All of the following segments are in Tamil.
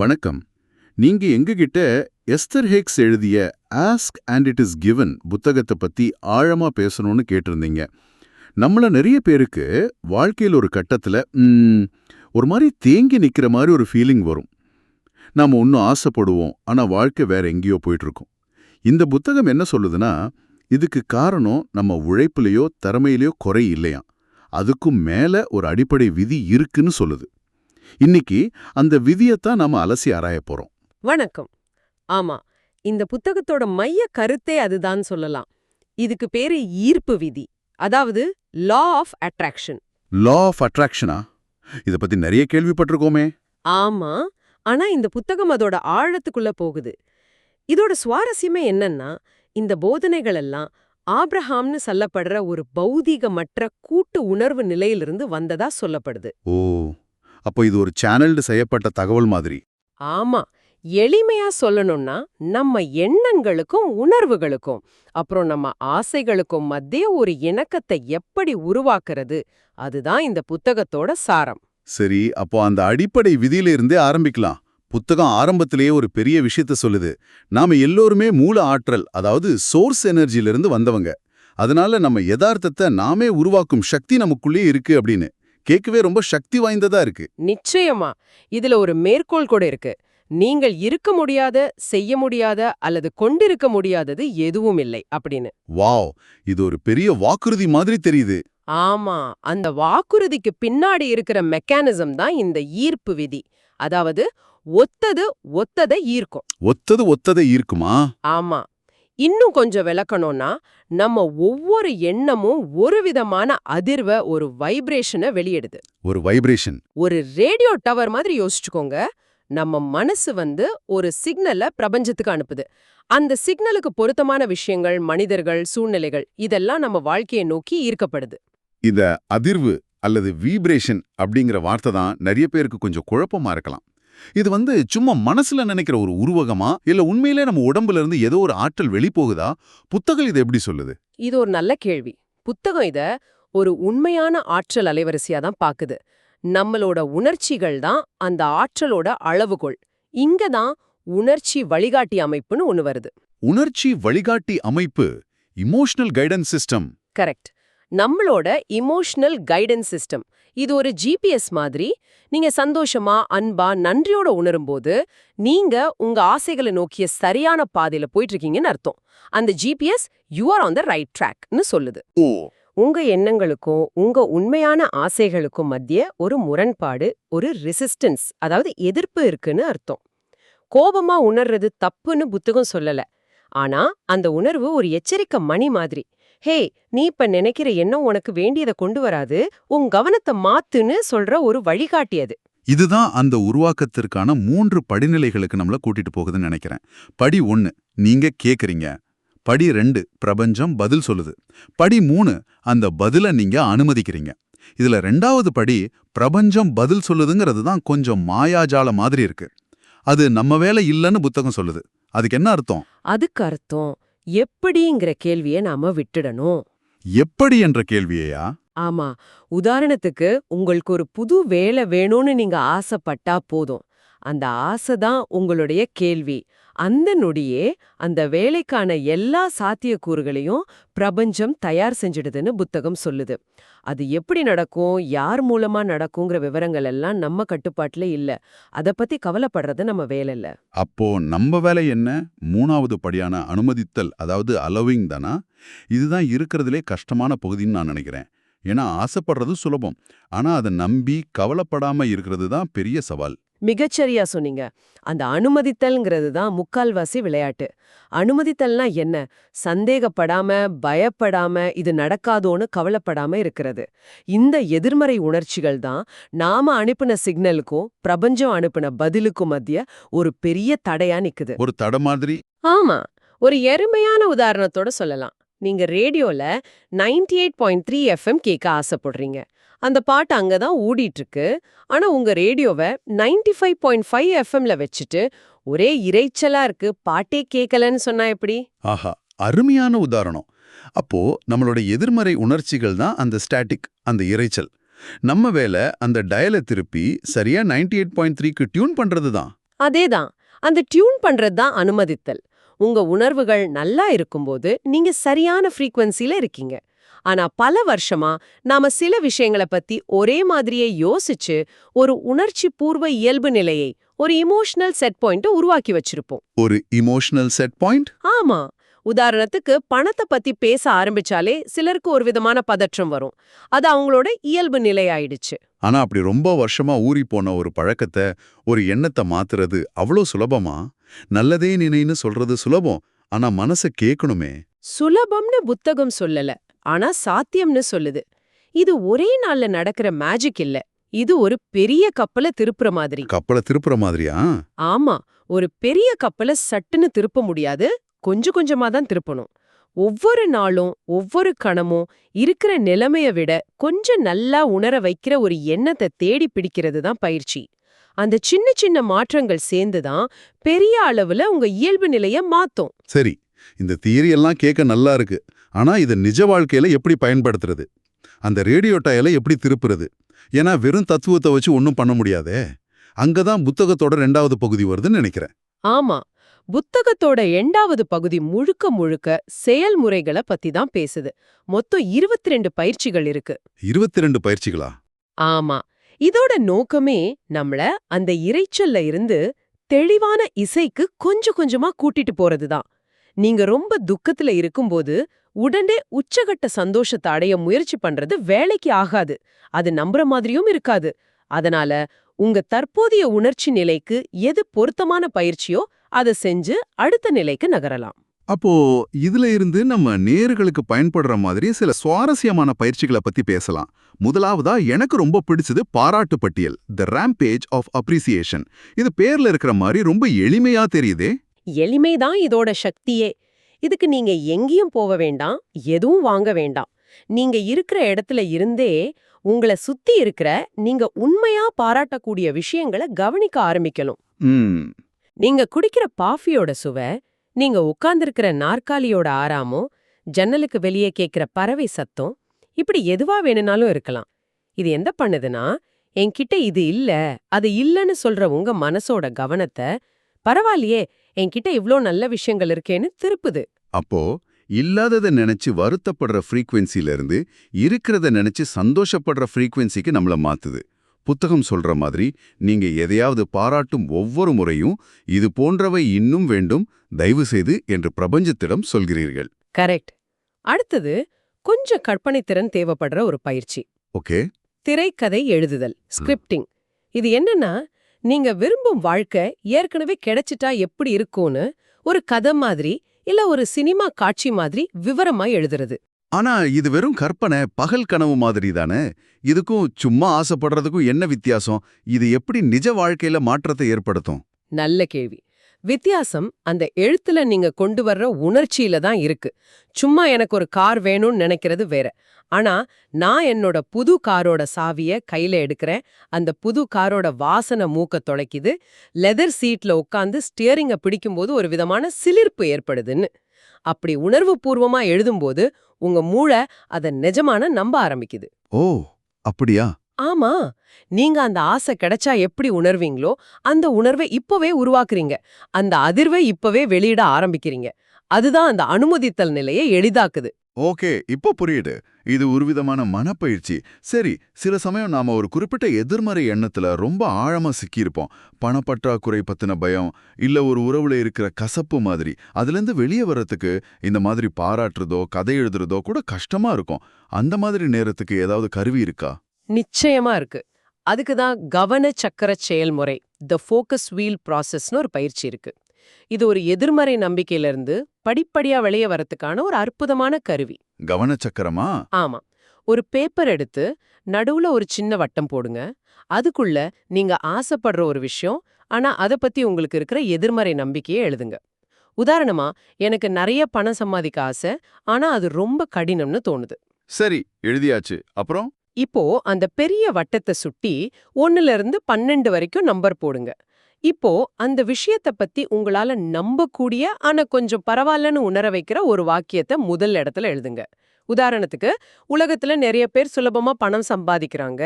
வணக்கம். நீங்க எங்ககிட்ட எஸ்தர் ஹேக்ஸ் எழுதிய ask and it is given புத்தகத்தை பத்தி ஆழமா பேசணும்னு கேட்டிருந்தீங்க. நம்மள நிறைய பேருக்கு வாழ்க்கையில் ஒரு கட்டத்துல ஒரு மாதிரி தேங்கி நிக்கிற மாதிரி ஒரு ஃபீலிங் வரும். நாம இன்னும் ஆசைப்படுவோம் ஆனா வாழ்க்கை வேற எங்கேயோ போயிட்டு இருக்கோம் இந்த புத்தகம் என்ன சொல்லுதுன்னா இதுக்கு காரணம் நம்ம உழைப்புலயோ திறமையிலயோ குறை இல்லையாம். அதுக்கும் மேல ஒரு அடிப்படை விதி இருக்குன்னு சொல்லுது. இன்னைக்கு அந்த விதியைத்தான் நாம அலசி ஆராய போறோம். வணக்கம். ஆமா இந்த புத்தகத்தோட மைய கருத்தே அதுதான் சொல்லலாம். இதுக்கு பேரு ஈர்ப்பு விதி அதாவது law of attraction law of அட்ராக்ஷனா இத பத்தி நிறைய கேள்விப்பட்டிருக்கோமே. ஆமா ஆனா இந்த புத்தகம் அதோட ஆழத்துக்குள்ள போகுது. இதோட சுவாரஸ்யமே என்னன்னா இந்த போதனைகள் எல்லாம் ஆப்ரஹாம்னு சொல்லப்படுற ஒரு பௌதீகமற்ற கூட்டு உணர்வு நிலையிலிருந்து வந்ததா சொல்லப்படுது. ஓ. அப்போ இது ஒரு சேனல்டு செய்யப்பட்ட தகவல் மாதிரி. ஆமா. எளிமையா சொல்லணும்னா நம்ம எண்ணங்களுக்கும் உணர்வுகளுக்கும் அப்புறம் நம்ம ஆசைகளுக்கும் மத்திய ஒரு இணக்கத்தை எப்படி உருவாக்குறது அதுதான் இந்த புத்தகத்தோட சாரம். சரி அப்போ அந்த அடிப்படை விதியில இருந்தே ஆரம்பிக்கலாம். புத்தகம் ஆரம்பத்திலேயே ஒரு பெரிய விஷயத்த சொல்லுது. நாம எல்லோருமே மூல ஆற்றல் அதாவது சோர்ஸ் எனர்ஜியிலிருந்து வந்தவங்க. அதனால நம்ம யதார்த்தத்தை நாமே உருவாக்கும் சக்தி நமக்குள்ளே இருக்கு அப்படின்னு. கேட்கவே ரொம்ப சக்தி வாய்ந்ததா இருக்கு. நிச்சயமா. இதுல ஒரு மேற்கோள் கூட இருக்கு. நீங்கள் இருக்க முடியாத செய்ய முடியாத அல்லது கொண்டிருக்க முடியாதது எதுவும் இல்லை அப்படின்னு. வாவ்! இது ஒரு பெரிய வாக்குறுதி மாதிரி தெரியுது. ஆமா. அந்த வாக்குறுதிக்கு பின்னாடி இருக்கிற மெக்கானிசம் தான் இந்த ஈர்ப்பு விதி. அதாவது ஒத்தது ஒத்ததை ஈர்க்கும். ஒத்தது ஒத்ததை ஈர்க்குமா? ஆமா. இன்னும் கொஞ்சம் விளக்கணும்னா நம்ம ஒவ்வொரு எண்ணமும் ஒரு விதமான அதிர்வ ஒரு வைப்ரேஷனை வெளியிடுது. ஒரு வைப்ரேஷன் ஒரு ரேடியோ டவர் மாதிரி யோசிச்சுக்கோங்க. நம்ம மனசு வந்து ஒரு சிக்னலை பிரபஞ்சத்துக்கு அனுப்புது. அந்த சிக்னலுக்கு பொருத்தமான விஷயங்கள் மனிதர்கள் சூழ்நிலைகள் இதெல்லாம் நம்ம வாழ்க்கையை நோக்கி ஈர்க்கப்படுது. இத அதிர்வு அல்லது வீப்ரேஷன் அப்படிங்கிற வார்த்தை தான் நிறைய பேருக்கு கொஞ்சம் குழப்பமா இருக்கலாம். இது வந்து சும்மா மனசுல நினைக்கிற ஒரு உருவகமா? இல்ல உண்மையிலே நம்ம உடம்புல இருந்து ஏதோ ஒரு ஆற்றல் வெளிப்போகுதா? புத்தகம் இது எப்படி சொல்லுது? இது ஒரு நல்ல கேள்வி. புத்தகம் இத ஒரு உண்மையான ஆற்றல் அலைவரிசையா தான் பாக்குது. நம்மளோட உணர்ச்சிகள் தான் அந்த ஆற்றலோட அளவுகோல் இங்க தான் உணர்ச்சி வழிகாட்டி அமைப்புன்னு ஒண்ணு வருது. உணர்ச்சி வழிகாட்டி அமைப்பு இமோஷனல் கைடன்ஸ் சிஸ்டம் கரெக்ட் நம்மளோட இமோஷனல் கைடன்ஸ் சிஸ்டம் இது ஒரு ஜிபிஎஸ் மாதிரி நீங்க சந்தோஷமா அன்பா நன்றியோட உணரும்போது நீங்க உங்க ஆசைகளை நோக்கிய சரியான பாதையில போயிட்டு இருக்கீங்கன்னு அர்த்தம். அந்த GPS you are on the right ட்ராக்னு சொல்லுது. உங்க எண்ணங்களுக்கும் உங்க உண்மையான ஆசைகளுக்கும் மத்திய ஒரு முரண்பாடு ஒரு ரெசிஸ்டன்ஸ் அதாவது எதிர்ப்பு இருக்குன்னு அர்த்தம். கோபமா உணர்றது தப்புன்னு புத்தகம் சொல்லல. ஆனா அந்த உணர்வு ஒரு எச்சரிக்கை மணி மாதிரி. ஹே நீ இப்ப நினைக்கிற எண்ணம் உனக்கு வேண்டியதை கொண்டு வராது. உன் கவனத்தை மாத்துன்னு சொல்ற ஒரு வழிகாட்டி அது. இதுதான் அந்த உருவாக்கத்திற்கான மூன்று படிநிலைகளுக்கு நம்மள கூட்டிட்டு போகுதுன்னு நினைக்கிறேன். படி ஒன்னு நீங்க கேக்குறீங்க. படி ரெண்டு பிரபஞ்சம் பதில் சொல்லுது. படி மூணு அந்த பதில நீங்க அனுமதிக்கிறீங்க. இதுல ரெண்டாவது படி பிரபஞ்சம் பதில் சொல்லுதுங்கிறது தான் கொஞ்சம் மாயாஜால மாதிரி இருக்கு. அது நம்ம வேலை இல்லைன்னு புத்தகம் சொல்லுது. அதுக்கு என்ன அர்த்தம்? அதுக்கு அர்த்தம் எப்படிங்கிற கேள்வியை நாம விட்டுடணும். எப்படி என்ற கேள்வியையா? ஆமா. உதாரணத்துக்கு உங்களுக்கு ஒரு புது வேலை வேணும்னு நீங்க ஆசைப்பட்டா போதும். அந்த ஆசை தான் உங்களுடைய கேள்வி. அந்த நொடியே அந்த வேலைக்கான எல்லா சாத்தியக்கூறுகளையும் பிரபஞ்சம் தயார் செஞ்சிடுதுன்னு புத்தகம் சொல்லுது. அது எப்படி நடக்கும் யார் மூலமா நடக்குங்கிற விவரங்கள் எல்லாம் நம்ம கட்டுப்பாட்டுல இல்ல. அத பத்தி கவலைப்படுறது நம்ம வேலை இல்ல. அப்போ நம்ம வேலை என்ன? மூணாவது படியான அனுமதித்தல் அதாவது அலோவிங் தானா? இதுதான் இருக்கிறதுலே கஷ்டமான பகுதின்னு நான் நினைக்கிறேன். ஏன்னா ஆசைப்படுறது சுலபம். ஆனா அதை நம்பி கவலைப்படாம இருக்கிறது தான் பெரிய சவால். மிகச்சரியா சொன்னீங்க. அந்த அனுமதித்தல்ங்கிறது தான் முக்கால்வாசி விளையாட்டு. அனுமதித்தல்னா என்ன? சந்தேகப்படாம பயப்படாம இது நடக்காதோன்னு கவலைப்படாம இருக்கிறது. இந்த எதிர்மறை உணர்ச்சிகள் தான் நாம அனுப்பின சிக்னலுக்கும் பிரபஞ்சம் அனுப்பின பதிலுக்கும் மத்திய ஒரு பெரிய தடையா நிக்குது. ஒரு தட மாதிரி? ஆமா. ஒரு எருமையான உதாரணத்தோட சொல்லலாம். நீங்க ரேடியோல 98.3 எயிட் பாயிண்ட் த்ரீ எஃப்எம் கேட்க ஆசைப்படுறீங்க. அந்த பாட்டு அங்கதான் ஓடிட்டு இருக்கு ஆனா உங்க ரேடியோவை 95.5 ஃபைவ் பாயிண்ட் ஃபைவ் எஃப்எம்ல வச்சுட்டு ஒரே இரைச்சலா இருக்கு. பாட்டே கேட்கலன்னு சொன்னா எப்படி? ஆஹா அருமையான உதாரணம். அப்போ நம்மளோட எதிர்மறை உணர்ச்சிகள் தான் அந்த ஸ்டாட்டிக் அந்த இரைச்சல். நம்ம வேலை அந்த டயலை திருப்பி சரியா 98.3 எயிட் பாயிண்ட் த்ரீக்கு டியூன் பண்றது தான். அதேதான் அந்த டியூன் பண்றது தான் அனுமதித்தல். உங்க உணர்வுகள் நல்லா இருக்கும்போது நீங்க சரியான ஃப்ரீக்வன்சில இருக்கீங்க. ஆனா பல வருஷமா நாம சில விஷயங்களை பத்தி ஒரே மாதிரியே யோசிச்சு ஒரு உணர்ச்சி பூர்வ இயல்பு நிலையை ஒரு இமோஷனல் செட் பாயிண்ட் உருவாக்கி வச்சிருப்போம். ஒரு இமோஷனல் செட் பாயிண்ட் ஆமா. உதாரணத்துக்கு பணத்தை பத்தி பேச ஆரம்பிச்சாலே சிலருக்கு ஒரு விதமான பதற்றம் வரும். அது அவங்களோட இயல்பு நிலை ஆயிடுச்சு. ஆனா அப்படி ரொம்ப வருஷமா ஊறி போன ஒரு பழக்கத்தை ஒரு எண்ணத்தை மாத்துறது அவ்வளோ சுலபமா? நல்லதே நினைன்னு சொல்றது சுலபம் ஆனா மனசை கேட்கணுமே சுலபம்னு புத்தகம் சொல்லல. ஆனா சாத்தியம்னு சொல்லுது. இது ஒரே நாள்ல நடக்கிற மேஜிக் இல்ல. இது ஒரு பெரிய கப்பல திருப்புற மாதிரி. கப்பலை திருப்புற மாதிரியா? ஆமா. ஒரு பெரிய கப்பல சட்டுன்னு திருப்ப முடியாது. கொஞ்சம் கொஞ்சமா தான் திருப்பணும். ஒவ்வொரு நாளும் ஒவ்வொரு கணமும் இருக்கிற நிலைமைய விட கொஞ்சம் நல்லா உணர வைக்கிற ஒரு எண்ணத்தை தேடி பிடிக்கிறது தான் பயிற்சி. அந்த சின்ன சின்ன மாற்றங்கள் சேர்ந்து தான் பெரிய அளவுல உங்க இயல்பு நிலைய மாத்தும். சரி. இந்த தியரி எல்லாம் கேட்க நல்லா இருக்கு. ஆனா இதை நிஜ வாழ்க்கையில எப்படி பயன்படுத்துறது? அந்த ரேடியோ டயலை எப்படி திருப்புறது? ஏன்னா வெறும் தத்துவத்தை வச்சு ஒன்றும் பண்ண முடியாதே. அங்கதான் புத்தகத்தோட ரெண்டாவது பகுதி வருதுன்னு நினைக்கிறேன். ஆமா. புத்தகத்தோட எண்டாவது பகுதி முழுக்க முழுக்க செயல்முறைகளை பத்தி தான் பேசுது. மொத்தம் 22 பயிற்சிகள் இருக்கு. இருபத்தி ரெண்டு பயிற்சிகளா? ஆமா. இதோட நோக்கமே நம்மள அந்த இரைச்சல்ல இருந்து தெளிவான இசைக்கு கொஞ்சம் கொஞ்சமா கூட்டிட்டு போறதுதான். நீங்க ரொம்ப துக்கத்துல இருக்கும்போது உடனே உச்சகட்ட சந்தோஷத்தை அடைய முயற்சி பண்றது வேலைக்கு ஆகாது. அது நம்புற மாதிரியும் இருக்காது. அதனால உங்க தற்போதைய உணர்ச்சி நிலைக்கு எது பொருத்தமான பயிற்சியோ அதை செஞ்சு அடுத்த நிலைக்கு நகரலாம். அப்போ இதுல இருந்து நம்ம நேர்களுக்கு பயன்படுற மாதிரி சில சுவாரஸ்யமான பயிற்சிகளை பத்தி பேசலாம். முதலாவதா எனக்கு ரொம்ப பிடிச்சது பாராட்டு பட்டியல் த ரேம்பேஜ் ஆஃப் அப்ரிசியேஷன் இது பேர்ல இருக்கிற மாதிரி ரொம்ப எளிமையா தெரியுதே. எளிமைதான் இதோட சக்தியே. இதுக்கு நீங்க எங்கேயும் போக வேண்டாம் எதுவும் வாங்க வேண்டாம். நீங்க இருக்கிற இடத்துல இருந்தே உங்களை சுத்தி இருக்கிற நீங்க உண்மையா பாராட்டக்கூடிய விஷயங்களை கவனிக்க ஆரம்பிக்கணும். நீங்க குடிக்கிற காஃபியோட சுவை நீங்க உட்கார்ந்திருக்கிற நாற்காலியோட ஆறாமோ ஜன்னலுக்கு வெளியே கேட்கிற பறவை சத்தம் இப்படி எதுவா வேணும்னாலும் இருக்கலாம். இது எந்த பண்ணுதுன்னா என்கிட்ட இது இல்ல அது இல்லன்னு சொல்ற உங்க மனசோட கவனத்தை பரவாயில்லையே என்கிட்ட இவ்ளோ நல்ல விஷயங்கள் இருக்கேன்னு திருப்புது. அப்போ இல்லாததை நினைச்சு வருத்தப்படுற ஃப்ரீக்வன்சில இருந்து இருக்கிறத நினைச்சு சந்தோஷப்படுற ஃப்ரீக்வன்சிக்கு நம்மள மாத்துது. புத்தகம் சொல்ற மாதிரி நீங்க எதையாவது பாராட்டும் ஒவ்வொரு முறையும் இது போன்றவை இன்னும் வேண்டும் தயவு செய்து என்று பிரபஞ்சத்திடம் சொல்கிறீர்கள். கரெக்ட். அடுத்தது கொஞ்சம் கற்பனை திறன் தேவைப்படுற ஒரு பயிற்சி. ஓகே. திரைக்கதை எழுதுதல் ஸ்கிரிப்டிங். இது என்னன்னா நீங்க விரும்பும் வாழ்க்கை ஏற்கனவே கிடைச்சிட்டா எப்படி இருக்கும்னு ஒரு கதை மாதிரி இல்ல ஒரு சினிமா காட்சி மாதிரி விவரமா எழுதுறது. ஆனா இது வெறும் கற்பனை பகல் கனவு மாதிரி தானே? இதுக்கும் சும்மா ஆசைப்படுறதுக்கும் என்ன வித்தியாசம்? இது எப்படி நிஜ வாழ்க்கையில மாற்றத்தை ஏற்படுத்தும்? நல்ல கேள்வி. வித்தியாசம் அந்த எழுத்துல நீங்க கொண்டு வர்ற உணர்ச்சியில தான் இருக்கு. சும்மா எனக்கு ஒரு கார் வேணும்னு நினைக்கிறது வேற. ஆனா நான் என்னோட புது காரோட சாவிய கையில எடுக்கிறேன். அந்த புது காரோட வாசனை மூக்க தொலைக்குது. லெதர் சீட்ல உட்காந்து ஸ்டியரிங்க பிடிக்கும்போது ஒரு விதமான சிலிர்ப்பு ஏற்படுதுன்னு. அப்படி உணர்வு பூர்வமா எழுதும்போது உங்க மூளை அத நிஜமான நம்ப ஆரம்பிக்குது. ஓ அப்படியா? ஆமா நீங்க அந்த ஆசை கிடைச்சா எப்படி உணர்வீங்களோ அந்த உணர்வை இப்பவே உருவாக்குறீங்க. அந்த அதிர்வை இப்பவே வெளியிட ஆரம்பிக்கிறீங்க. அதுதான் அந்த அனுமதித்தல் நிலையை எளிதாக்குது. ஓகே இப்போ புரியுது. இது ஒரு விதமான மனப்பயிற்சி. சரி சில சமயம் நாம ஒரு குறிப்பிட்ட எதிர்மறை எண்ணத்துல ரொம்ப ஆழமா சிக்கியிருப்போம். பணப்பற்றாக்குறை பத்தின பயம் இல்ல ஒரு உறவுல இருக்கிற கசப்பு மாதிரி. அதுலேருந்து வெளியே வர்றதுக்கு இந்த மாதிரி பாராட்டுறதோ கதை எழுதுறதோ கூட கஷ்டமா இருக்கும். அந்த மாதிரி நேரத்துக்கு ஏதாவது கருவி இருக்கா? நிச்சயமா இருக்கு. அதுக்கு தான் கவன சக்கர செயல்முறை த ஃபோக்கஸ் வீல் ப்ராசஸ்னு ஒரு பயிற்சி இருக்கு. இது ஒரு எதிர்மறை நம்பிக்கையிலிருந்து படிப்படியா வெளியே வரத்துக்கான ஒரு அற்புதமான கருவி. கவனச்சக்கரமா ஆமா. ஒரு பேப்பர் எடுத்து நடுவுல ஒரு சின்ன வட்டம் போடுங்க. அதுக்குள்ள நீங்க ஆசைப்படுற ஒரு விஷயம் ஆனா அத பத்தி உங்களுக்கு இருக்கிற எதிர்மறை நம்பிக்கையை எழுதுங்க. உதாரணமா எனக்கு நிறைய பணம் சம்பாதிக்க ஆசை ஆனா அது ரொம்ப கடினம்னு தோணுது. சரி எழுதியாச்சு. அப்புறம்? இப்போ அந்த பெரிய வட்டத்தை சுட்டி ஒன்னுல இருந்து பன்னெண்டு வரைக்கும் நம்பர் போடுங்க. இப்போ அந்த விஷயத்த பத்தி உங்களால நம்பக்கூடிய ஆனா கொஞ்சம் பரவாயில்லன்னு உணர வைக்கிற ஒரு வாக்கியத்தை முதல் இடத்துல எழுதுங்க. உதாரணத்துக்கு உலகத்துல நிறைய பேர் சுலபமா பணம் சம்பாதிக்கிறாங்க.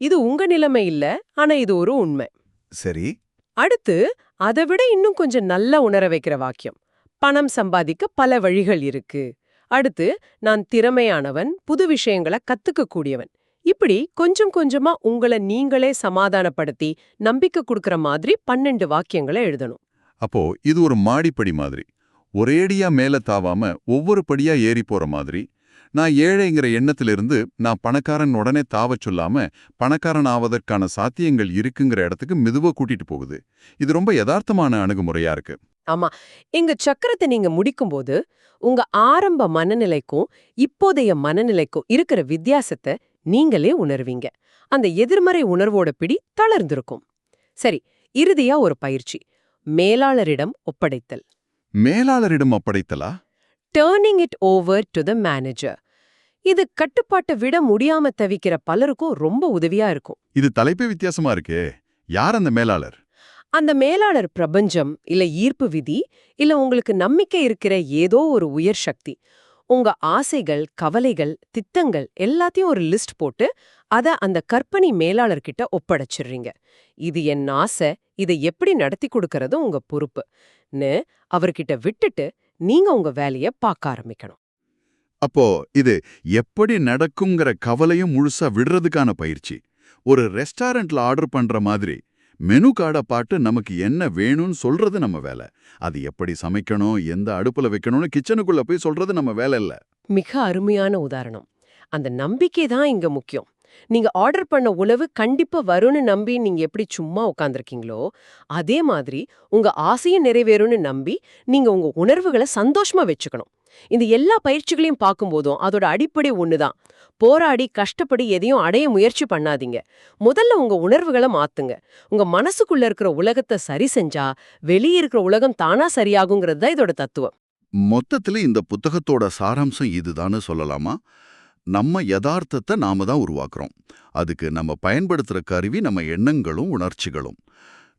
இது உங்க நிலைமை இல்ல ஆனா இது ஒரு உண்மை. சரி. அடுத்து அதை விட இன்னும் கொஞ்சம் நல்லா உணர வைக்கிற வாக்கியம். பணம் சம்பாதிக்க பல வழிகள் இருக்கு. அடுத்து நான் திறமையானவன் புது விஷயங்களை கத்துக்க கூடியவன் இப்படி கொஞ்சம் கொஞ்சமா உங்களை நீங்களே சமாதானப்படுத்தி நம்பிக்கை கொடுக்கற மாதிரி பன்னெண்டு வாக்கியங்களை எழுதணும். அப்போ இது ஒரு மாடிப்படி மாதிரி. ஒரேடியா மேல தாவாம ஒவ்வொரு படியா ஏறி போற மாதிரி. நான் ஏழைங்கிற எண்ணத்திலிருந்து நான் பணக்காரன் உடனே தாவச் சொல்லாம பணக்காரன் ஆவதற்கான சாத்தியங்கள் இருக்குங்கிற இடத்துக்கு மெதுவா கூட்டிட்டு போகுது. இது ரொம்ப யதார்த்தமான அணுகுமுறையா இருக்கு. ஆமா. இங்க சக்கரத்தை நீங்க முடிக்கும்போது உங்க ஆரம்ப மனநிலைக்கும் இப்போதைய மனநிலைக்கும் இருக்கிற வித்தியாசத்தை நீங்களே உணர்வீங்க. அந்த எதிர்மறை உணர்வோட பிடி தளர்ந்திருக்கும். சரி இறுதியா ஒரு பயிற்சி. மேலாளரிடம் ஒப்படைத்தல். மேலாளரிடம் அப்படைத்தலா turning it over to the manager இது கட்டுப்பாட்டை விட முடியாம தவிக்கிற பலருக்கும் ரொம்ப உதவியா இருக்கும். இது தலைப்பே வித்தியாசமா இருக்கே. யார் அந்த மேலாளர்? அந்த மேலாளர் பிரபஞ்சம் இல்ல ஈர்ப்பு விதி இல்ல உங்களுக்கு நம்பிக்கை இருக்கிற ஏதோ ஒரு உயர் சக்தி. உங்க ஆசைகள் கவலைகள் திட்டங்கள் எல்லாத்தையும் ஒரு லிஸ்ட் போட்டு அத அந்த கற்பனை மேலாளர்கிட்ட ஒப்படைச்சிடுறீங்க. இது என் ஆசை இதை எப்படி நடத்தி கொடுக்கறது உங்க பொறுப்புன்னு அவர்கிட்ட விட்டுட்டு நீங்க உங்க வேலைய பார்க்க ஆரம்பிக்கணும். அப்போ இது எப்படி நடக்குங்கிற கவலையும் முழுசா விடுறதுக்கான பயிற்சி. ஒரு ரெஸ்டாரண்ட்ல ஆர்டர் பண்ற மாதிரி மெனு கார்டை பாட்டு நமக்கு என்ன வேணும்னு சொல்றது நம்ம வேலை. அது எப்படி சமைக்கணும் எந்த அடுப்புல வைக்கணும்னு கிச்சனுக்குள்ள போய் சொல்றது நம்ம வேலை இல்ல. மிக அருமையான உதாரணம். அந்த நம்பிக்கை தான் இங்க முக்கியம். நீங்க ஆர்டர் பண்ண உணவு கண்டிப்பா வரும்னு நம்பி நீங்க எப்படி சும்மா உட்காந்துருக்கீங்களோ அதே மாதிரி உங்க ஆசையும் நிறைவேறும்னு நம்பி நீங்க உங்க உணர்வுகளை சந்தோஷமா வச்சுக்கணும். இந்த எல்லா பயிற்சிகளையும் பார்க்கும்போதும் அதோட அடிப்படை ஒண்ணுதான். போராடி கஷ்டப்படி எதையும் அடைய முயற்சி பண்ணாதீங்க. முதல்ல உங்க உணர்வுகளை மாத்துங்க. உங்க மனசுக்குள்ள இருக்கிற உலகத்தை சரி செஞ்சா வெளியே இருக்கிற உலகம் தானா சரியாகுங்கிறது தான் இதோட தத்துவம். மொத்தத்துல இந்த புத்தகத்தோட சாராம்சம் இதுதான்னு சொல்லலாமா? நம்ம யதார்த்தத்தை நாம தான் உருவாக்குறோம். அதுக்கு நம்ம பயன்படுத்துற கருவி நம்ம எண்ணங்களும் உணர்ச்சிகளும்.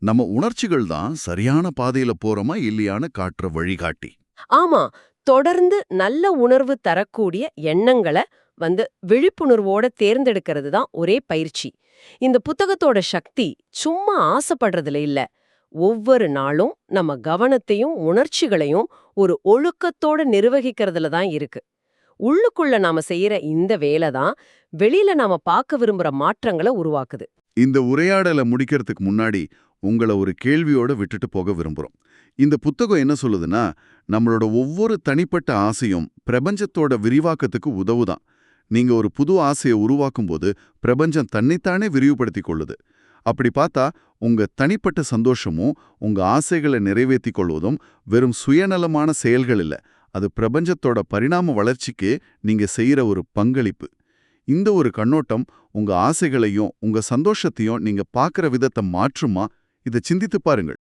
நம்ம உணர்ச்சிகள் தான் சரியான பாதையில போறோமா இல்லையான்னு காட்டுற வழிகாட்டி. ஆமா. தொடர்ந்து நல்ல உணர்வு தரக்கூடிய எண்ணங்களை வந்து விழிப்புணர்வோட தேர்ந்தெடுக்கிறது தான் ஒரே பயிற்சி. இந்த புத்தகத்தோட சக்தி சும்மா ஆசைப்படுறதுல இல்ல. ஒவ்வொரு நாளும் நம்ம கவனத்தையும் உணர்ச்சிகளையும் ஒரு ஒழுக்கத்தோட நிர்வகிக்கிறதுல தான் இருக்கு. உள்ளுக்குள்ள நாம செய்யற இந்த வேலை தான் வெளியில நாம பார்க்க விரும்புற மாற்றங்களை உருவாக்குது. இந்த உரையாடலை முடிக்கிறதுக்கு முன்னாடி உங்களை ஒரு கேள்வியோட விட்டுட்டு போக விரும்புறோம். இந்த புத்தகம் என்ன சொல்லுதுன்னா நம்மளோட ஒவ்வொரு தனிப்பட்ட ஆசையும் பிரபஞ்சத்தோட விரிவாக்கத்துக்கு உதவுதான். நீங்க ஒரு புது ஆசையை உருவாக்கும் போது பிரபஞ்சம் தன்னைத்தானே விரிவுபடுத்திக் கொள்ளுது. அப்படி பார்த்தா உங்க தனிப்பட்ட சந்தோஷமும் உங்க ஆசைகளை நிறைவேற்றி கொள்வதும் வெறும் சுயநலமான செயல்கள் இல்ல. அது பிரபஞ்சத்தோட பரிணாம வளர்ச்சிக்கு நீங்க செய்யற ஒரு பங்களிப்பு. இந்த ஒரு கண்ணோட்டம் உங்க ஆசைகளையும் உங்க சந்தோஷத்தையும் நீங்க பார்க்குற விதத்தை மாற்றுமா? இதை சிந்தித்து பாருங்கள்.